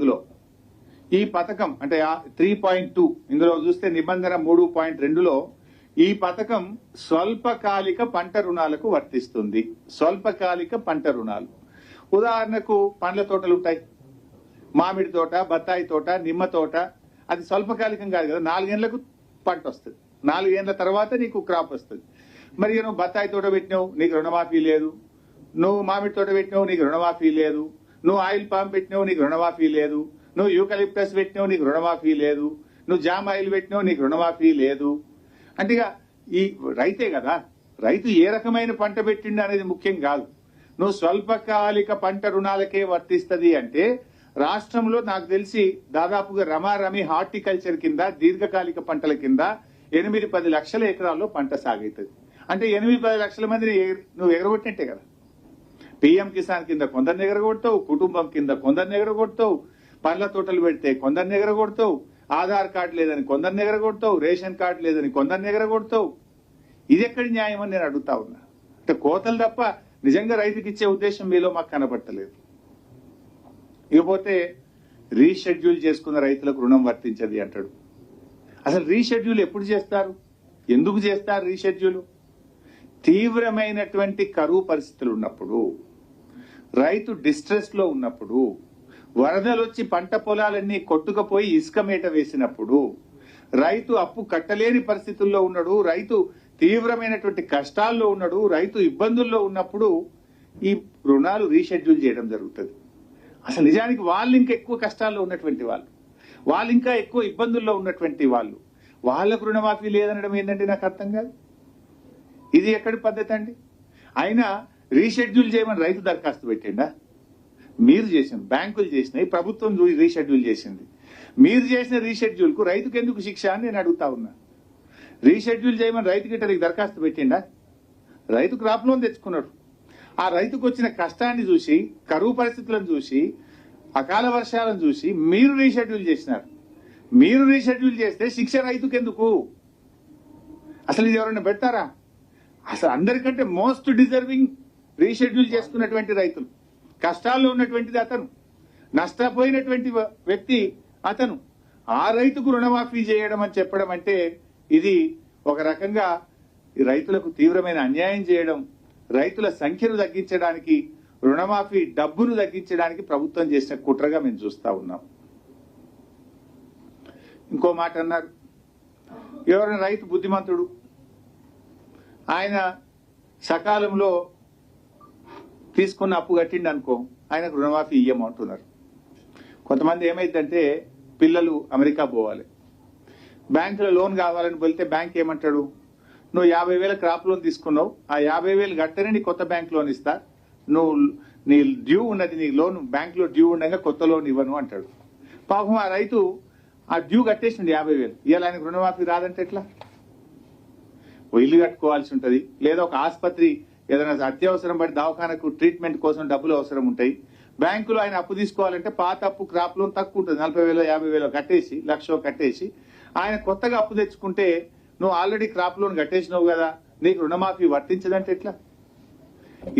అందులో ఈ పథకం అంటే త్రీ పాయింట్ టూ ఇందులో చూస్తే నిబంధన మూడు పాయింట్ రెండులో ఈ పథకం స్వల్పకాలిక పంట రుణాలకు వర్తిస్తుంది. స్వల్పకాలిక పంట రుణాలు. ఉదాహరణకు పండ్ల తోటలు ఉంటాయి. మామిడి తోట బత్తాయి తోట నిమ్మ తోట అది స్వల్పకాలికం కాదు కదా నాలుగేళ్ళకు పంట వస్తుంది. నాలుగేళ్ళ తర్వాత నీకు క్రాప్ వస్తుంది. మరి నువ్వు బత్తాయి తోట పెట్టినావు నీకు రుణమాఫీ లేదు. నువ్వు మామిడి తోట పెట్టినావు నీకు రుణమాఫీ లేదు. నువ్వు ఆయిల్ పామ్ పెట్టినావు నీకు రుణమాఫీ లేదు. నువ్వు యూకలిప్టస్ పెట్టినావు నీకు రుణమాఫీ లేదు. నువ్వు జామ్ ఆయిల్ పెట్టినావు నీకు రుణమాఫీ లేదు. అంటే ఈ రైతే కదా. రైతు ఏ రకమైన పంట పెట్టిండు అనేది ముఖ్యం కాదు. నువ్వు స్వల్పకాలిక పంట రుణాలకే వర్తిస్తుంది అంటే రాష్ట్రంలో నాకు తెలిసి దాదాపుగా రమారమి హార్టికల్చర్ కింద దీర్ఘకాలిక పంటల కింద ఎనిమిది పది లక్షల ఎకరాల్లో పంట సాగుతుంది. అంటే ఎనిమిది పది లక్షల మందిని ఎగ- నువ్వు ఎగరగొట్టినట్టే కదా. పిఎం కిసాన్ కింద కొందరిని ఎగరగొడతావు కుటుంబం కింద కొందరిని ఎగరగొడతావు పండ్ల తోటలు పెడితే కొందరిని ఎగరగొడతావు ఆధార్ కార్డు లేదని కొందరిని ఎగరగొడతావు రేషన్ కార్డు లేదని కొందరిని ఎగరగొడతావు ఇది ఎక్కడి న్యాయం అని నేను అడుగుతా ఉన్నా. అంటే కోతలు తప్ప నిజంగా రైతుకి ఇచ్చే ఉద్దేశం మీలో మాకు కనబడతలేదు ఇకపోతే రీషెడ్యూల్ చేసుకున్న రైతులకు రుణం వర్తించది అంటాడు. అసలు రీషెడ్యూల్ ఎప్పుడు చేస్తారు? ఎందుకు చేస్తారు రీషెడ్యూల్? తీవ్రమైనటువంటి కరువు పరిస్థితులు ఉన్నప్పుడు రైతు డిస్ట్రెస్లో ఉన్నప్పుడు వరదలు వచ్చి పంట పొలాలన్నీ కొట్టుకుపోయి ఇసుక మేట వేసినప్పుడు రైతు అప్పు కట్టలేని పరిస్థితుల్లో ఉన్నాడు రైతు తీవ్రమైనటువంటి కష్టాల్లో ఉన్నాడు రైతు ఇబ్బందుల్లో ఉన్నప్పుడు ఈ రుణాలు రీషెడ్యూల్ చేయడం జరుగుతుంది. అసలు నిజానికి వాళ్ళు ఇంకా ఎక్కువ కష్టాల్లో ఉన్నటువంటి వాళ్ళు వాళ్ళు ఇంకా ఎక్కువ ఇబ్బందుల్లో ఉన్నటువంటి వాళ్ళు వాళ్ళకు రుణమాఫీ లేదనడం ఏంటంటే నాకు అర్థం కాదు? ఇది ఎక్కడి పద్ధతి అండి? అయినా రీషెడ్యూల్ చేయమని రైతు దరఖాస్తు పెట్టిండా? మీరు చేసింది బ్యాంకులు చేసినాయి ప్రభుత్వం చూసి రీషెడ్యూల్ చేసింది. మీరు చేసిన రీషెడ్యూల్కు రైతుకు ఎందుకు శిక్ష అని నేను అడుగుతా ఉన్నా. రీషెడ్యూల్ చేయమని రైతుకి ఇతనికి దరఖాస్తు పెట్టిండా? రైతు క్రాప్ లోన్ తెచ్చుకున్నాడు. ఆ రైతుకు వచ్చిన కష్టాన్ని చూసి కరువు పరిస్థితులను చూసి అకాల వర్షాలను చూసి మీరు రీషెడ్యూల్ చేసినారు. మీరు రీషెడ్యూల్ చేస్తే శిక్ష రైతుకు ఎందుకు అసలు ఇది ఎవరైనా పెడతారా? అసలు అందరికంటే మోస్ట్ డిజర్వింగ్ రీషెడ్యూల్ చేసుకున్నటువంటి రైతులు. కష్టాల్లో ఉన్నటువంటిది అతను. నష్టపోయినటువంటి వ్యక్తి అతను. ఆ రైతుకు రుణమాఫీ చేయడం అని చెప్పడం అంటే ఇది ఒక రకంగా రైతులకు తీవ్రమైన అన్యాయం చేయడం రైతుల సంఖ్యను తగ్గించడానికి రుణమాఫీ డబ్బును తగ్గించడానికి ప్రభుత్వం చేసిన కుట్రగా మేము చూస్తా ఉన్నాం. ఇంకో మాట అన్నారు. ఎవరైనా రైతు బుద్ధిమంతుడు. ఆయన సకాలంలో తీసుకున్న అప్పు కట్టిండి అనుకో ఆయనకు రుణమాఫీ ఇయ్యమంటున్నారు. కొంతమంది ఏమైందంటే పిల్లలు అమెరికా పోవాలి. బ్యాంకులో లోన్ కావాలని వెళ్తే బ్యాంక్ ఏమంటాడు? నువ్వు యాభై వేల క్రాప్ లోన్ తీసుకున్నావు ఆ యాభై వేలు కట్టనే నీ కొత్త బ్యాంక్ లోన్ ఇస్తా. నువ్వు నీ డ్యూ ఉన్నది నీ లోన్ బ్యాంకులో డ్యూ ఉండగా కొత్త లోన్ ఇవ్వను అంటాడు. పాపం ఆ రైతు ఆ డ్యూ కట్టేసిండు యాభై వేలు. ఇవాళ ఆయనకు రుణమాఫీ రాదంటే ఎట్లా? ఇల్లు కట్టుకోవాల్సి ఉంటుంది లేదా ఒక ఆసుపత్రి ఏదైనా అత్యవసరం పడి దవాఖానకు ట్రీట్మెంట్ కోసం డబ్బులు అవసరం ఉంటాయి. బ్యాంకులో ఆయన అప్పు తీసుకోవాలంటే పాత అప్పు క్రాప్ లోన్ తక్కువ ఉంటుంది. నలభై వేలు యాభై వేలు కట్టేసి లక్ష కట్టేసి ఆయన కొత్తగా అప్పు తెచ్చుకుంటే నువ్వు ఆల్రెడీ క్రాప్ లోన్ కట్టేసినావు కదా నీకు రుణమాఫీ వర్తించదంటే ఎట్లా? ఇది